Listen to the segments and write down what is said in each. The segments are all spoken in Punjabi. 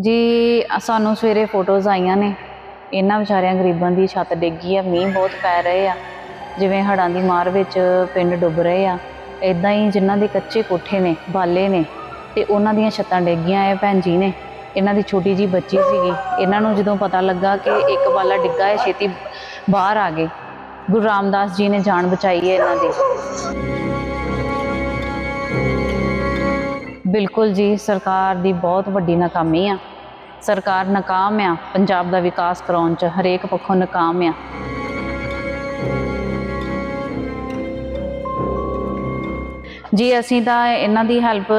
ਜੀ ਸਾਨੂੰ ਸਵੇਰੇ ਫੋਟੋਜ਼ ਆਈਆਂ ਨੇ। ਇਹਨਾਂ ਵਿਚਾਰਿਆਂ ਗਰੀਬਾਂ ਦੀ ਛੱਤ ਡਿੱਗੀ ਆ, ਮੀਂਹ ਬਹੁਤ ਪੈ ਰਹੇ ਆ। ਜਿਵੇਂ ਹੜ੍ਹਾਂ ਦੀ ਮਾਰ ਵਿੱਚ ਪਿੰਡ ਡੁੱਬ ਰਹੇ ਆ। ਇਦਾਂ ਹੀ ਜਿਨ੍ਹਾਂ ਦੇ ਕੱਚੇ ਕੋਠੇ ਨੇ, ਬਾਲੇ ਨੇ, ਤੇ ਉਹਨਾਂ ਦੀਆਂ ਛੱਤਾਂ ਡਿੱਗੀਆਂ ਇਹ ਭੈਣ ਜੀ ਨੇ। ਇਹਨਾਂ ਦੀ ਛੋਟੀ ਜੀ ਬੱਚੀ ਸੀਗੀ। ਇਹਨਾਂ ਨੂੰ ਜਦੋਂ ਪਤਾ ਲੱਗਾ ਕਿ ਇੱਕ ਬਾਲਾ ਡਿੱਗਾ ਹੈ ਛੇਤੀ ਬਾਹਰ ਆ ਗਏ। ਗੁਰੂ ਰਾਮਦਾਸ ਜੀ ਨੇ ਜਾਨ ਬਚਾਈ ਹੈ ਇਹਨਾਂ ਦੀ। ਬਿਲਕੁਲ ਜੀ, ਸਰਕਾਰ ਦੀ ਬਹੁਤ ਵੱਡੀ ਨਾਕਾਮੀ ਆ। ਸਰਕਾਰ ਨਾਕਾਮ ਆ, ਪੰਜਾਬ ਦਾ ਵਿਕਾਸ ਕਰਾਉਣ ਚ ਹਰੇਕ ਪੱਖੋਂ ਨਾਕਾਮ ਆ। ਜੀ, ਅਸੀਂ ਤਾਂ ਇਹਨਾਂ ਦੀ ਹੈਲਪ,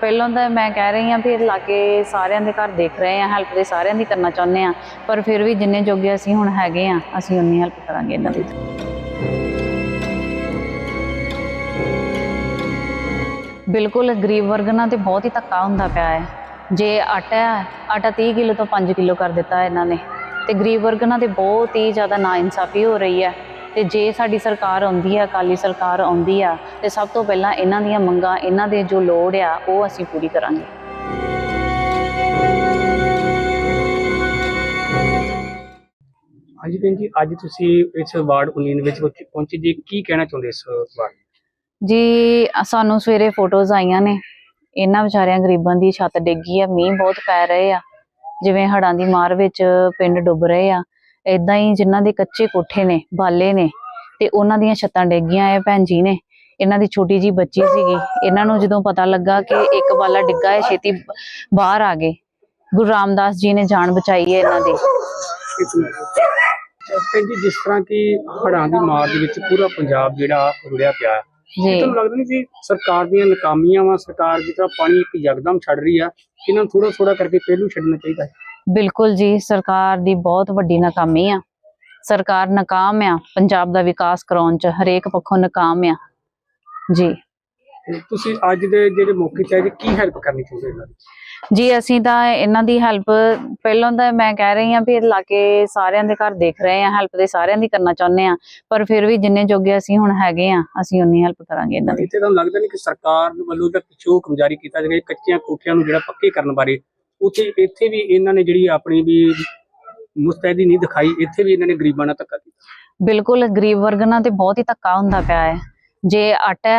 ਪਹਿਲਾਂ ਤਾਂ ਮੈਂ ਕਹਿ ਰਹੀ ਹਾਂ ਵੀ ਲਾਗੇ ਸਾਰਿਆਂ ਦੇ ਘਰ ਦੇਖ ਰਹੇ ਹਾਂ, ਹੈਲਪ ਦੇ ਸਾਰਿਆਂ ਦੀ ਕਰਨਾ ਚਾਹੁੰਦੇ ਆ ਪਰ ਫਿਰ ਵੀ ਜਿੰਨੇ ਜੋਗੇ ਅਸੀਂ ਹੁਣ ਹੈਗੇ ਆ ਅਸੀਂ ਉਨੀ ਹੈਲਪ ਕਰਾਂਗੇ ਇਹਨਾਂ ਦੀ। ਬਿਲਕੁਲ ਗਰੀਬ ਵਰਗ ਨਾਲ ਤੇ ਬਹੁਤ ਹੀ ਧੱਕਾ ਹੁੰਦਾ ਪਿਆ ਹੈ। ਜੇ ਆਟਾ ਹੈ, ਆਟਾ 30 ਕਿਲੋ ਤੋਂ 5 ਕਿਲੋ ਕਰ ਦਿੱਤਾ ਇਹਨਾਂ ਨੇ। ਤੇ ਗਰੀਬ ਵਰਗ ਨਾਲ ਤੇ ਬਹੁਤ ਹੀ ਜ਼ਿਆਦਾ ਨਾਇਨਸਾਫੀ ਹੋ ਰਹੀ ਹੈ। ਤੇ ਜੇ ਸਾਡੀ ਸਰਕਾਰ ਆਉਂਦੀ ਹੈ ਅਕਾਲੀ ਸਰਕਾਰ ਆਉਂਦੀ ਆ ਤੇ ਸਭ ਤੋਂ ਪਹਿਲਾਂ ਇਹਨਾਂ ਦੀਆਂ ਮੰਗਾਂ ਇਹਨਾਂ ਦੇ ਜੋ ਲੋੜ ਆ ਉਹ ਅਸੀਂ ਪੂਰੀ ਕਰਾਂਗੇ। ਹਾਂਜੀ ਭੈਣ ਜੀ ਅੱਜ ਤੁਸੀਂ ਇਸ ਵਾਰਡ 19 ਵਿੱਚ ਪਹੁੰਚੇ- ਪਹੁੰਚੇ ਜੀ। ਕੀ ਕਹਿਣਾ ਚਾਹੁੰਦੇ ਇਸ ਵਾਰਡ? ਜੀ, ਸਾਨੂੰ ਸਵੇਰੇ ਫੋਟੋਜ਼ ਆਈਆਂ ਨੇ। ਇਹਨਾਂ ਵਿਚਾਰਿਆਂ ਗਰੀਬਾਂ ਦੀ ਛੱਤ ਡਿੱਗੀ ਆ, ਮੀਂਹ ਬਹੁਤ ਪੈ ਰਹੇ ਆ। ਜਿਵੇਂ ਹੜ੍ਹਾਂ ਦੀ ਮਾਰ ਵਿੱਚ ਪਿੰਡ ਡੁੱਬ ਰਹੇ ਆ। ਇਦਾਂ ਹੀ ਜਿਨ੍ਹਾਂ ਦੇ ਕੱਚੇ ਕੋਠੇ ਨੇ, ਬਾਲੇ ਨੇ, ਤੇ ਉਹਨਾਂ ਦੀਆਂ ਛੱਤਾਂ ਡਿੱਗੀਆਂ ਇਹ ਭੈਣ ਜੀ ਨੇ। ਇਹਨਾਂ ਦੀ ਛੋਟੀ ਜੀ ਬੱਚੀ ਸੀਗੀ। ਇਹਨਾਂ ਨੂੰ ਜਦੋਂ ਪਤਾ ਲੱਗਾ ਕਿ ਇੱਕ ਬਾਲਾ ਡਿੱਗਾ ਹੈ, ਛੇਤੀ ਬਾਹਰ ਆ ਗਏ। ਗੁਰੂ ਰਾਮਦਾਸ ਜੀ ਨੇ ਜਾਨ ਬਚਾਈ ਹੈ ਇਹਨਾਂ ਦੀ। ਜੀ, ਜਿਸ ਤਰ੍ਹਾਂ ਕਿ ਹੜ੍ਹਾਂ ਦੀ ਮਾਰ ਦੇ ਵਿੱਚ ਪੂਰਾ ਪੰਜਾਬ ਜਿਹੜਾ ਰੁੜਿਆ ਪਿਆ ਹੈ ਜੀ। ਤੁਹਾਨੂੰ ਲੱਗਦਾ ਨਹੀਂ ਕਿ ਸਰਕਾਰ ਦੀਆਂ ਨਾਕਾਮੀਆਂ ਵਾ ਸਰਕਾਰ ਤਰ੍ਹਾਂ ਪਾਣੀ ਇੱਕ ਯਕਦਮ ਛੱਡ ਰਹੀ ਆ ਇਹਨਾਂ ਨੂੰ ਥੋੜਾ ਥੋੜਾ ਕਰਕੇ ਪਹਿਲੂ ਛੱਡਣਾ ਚਾਹੀਦਾ ਹੈ। ਬਿਲਕੁਲ ਜੀ ਸਰਕਾਰ ਦੀ ਬਹੁਤ ਵੱਡੀ ਨਾਕਾਮੀ ਆ। ਸਰਕਾਰ ਨਾਕਾਮ ਆ ਪੰਜਾਬ ਦਾ ਵਿਕਾਸ ਕਰਾਉਣ ਚ ਹਰੇਕ ਪੱਖੋਂ ਨਾਕਾਮ ਆ। ਜੀ। ਤੁਸੀਂ ਅੱਜ ਦੇ ਜਿਹੜੇ ਮੌਕੇ ਤੇ ਕੀ ਹੈਲਪ ਕਰਨੀ ਚਾਹੁੰਦੇ ਦੀ? ਜੀ ਅਸੀਂ ਤਾਂ ਇਹਨਾਂ ਦੀ ਹੈਲਪ ਪਹਿਲਾਂ ਤਾਂ ਮੈਂ ਕਹਿ ਰਹੀ ਹਾਂ ਵੀ ਲਾਗੇ ਸਾਰਿਆਂ ਦੇ ਘਰ ਦੇਖ ਰਹੇ ਹਾਂ ਹੈਲਪ ਦੇ ਸਾਰਿਆਂ ਦੀ ਕਰਨਾ ਚਾਹੁੰਦੇ ਆ ਪਰ ਫਿਰ ਵੀ ਜਿੰਨੇ ਜੋਗੇ ਅਸੀਂ ਹੁਣ ਹੈਗੇ ਆ ਅਸੀਂ ਉਨੀ ਹੈਲਪ ਕਰਾਂਗੇ ਇਹਨਾਂ ਦੀ। ਇੱਥੇ ਤੁਹਾਨੂੰ ਲੱਗਦਾ ਨਹੀਂ ਕਿ ਸਰਕਾਰ ਵੱਲੋਂ ਦਾ ਪਿੱਛੋਂ ਹੁਕਮ ਜਾਰੀ ਕੀਤਾ ਜਾਵੇ ਕੱਚੀਆਂ ਕੋਠੀਆਂ ਨੂੰ ਜਿਹੜਾ ਪੱਕੇ ਕਰਨ ਬਾਰੇ। ਉੱਥੇ ਇੱਥੇ ਵੀ ਇਹਨਾਂ ਨੇ ਜਿਹੜੀ ਆਪਣੀ ਵੀ ਮੁਸਤੈਦੀ ਨਹੀਂ ਦਿਖਾਈ ਇੱਥੇ ਵੀ ਇਹਨਾਂ ਨੇ ਗਰੀਬਾਂ ਨਾਲ ਧੱਕਾ ਕੀਤਾ। ਬਿਲਕੁਲ ਗਰੀਬ ਵਰਗ ਨਾਲ ਤੇ ਬਹੁਤ ਹੀ ਧੱਕਾ ਹੁੰਦਾ ਪਿਆ ਹੈ। ਜੇ ਆਟਾ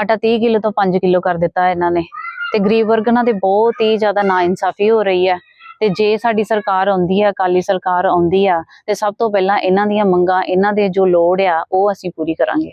ਆਟਾ 30 ਕਿਲੋ ਤੋਂ 5 ਕਿਲੋ ਕਰ ਦਿੱਤਾ ਇਹਨਾਂ ਨੇ। ਤੇ ਗਰੀਬ ਵਰਗ ਨਾਲ ਤੇ ਬਹੁਤ ਹੀ ਜ਼ਿਆਦਾ ਨਾਇਨਸਾਫੀ ਹੋ ਰਹੀ ਹੈ। ਤੇ ਜੇ ਸਾਡੀ ਸਰਕਾਰ ਆਉਂਦੀ ਹੈ, ਅਕਾਲੀ ਸਰਕਾਰ ਆਉਂਦੀ ਆ ਤੇ ਸਭ ਤੋਂ ਪਹਿਲਾਂ ਇਹਨਾਂ ਦੀਆਂ ਮੰਗਾਂ, ਇਹਨਾਂ ਦੇ ਜੋ ਲੋੜ ਆ, ਉਹ ਅਸੀਂ ਪੂਰੀ ਕਰਾਂਗੇ।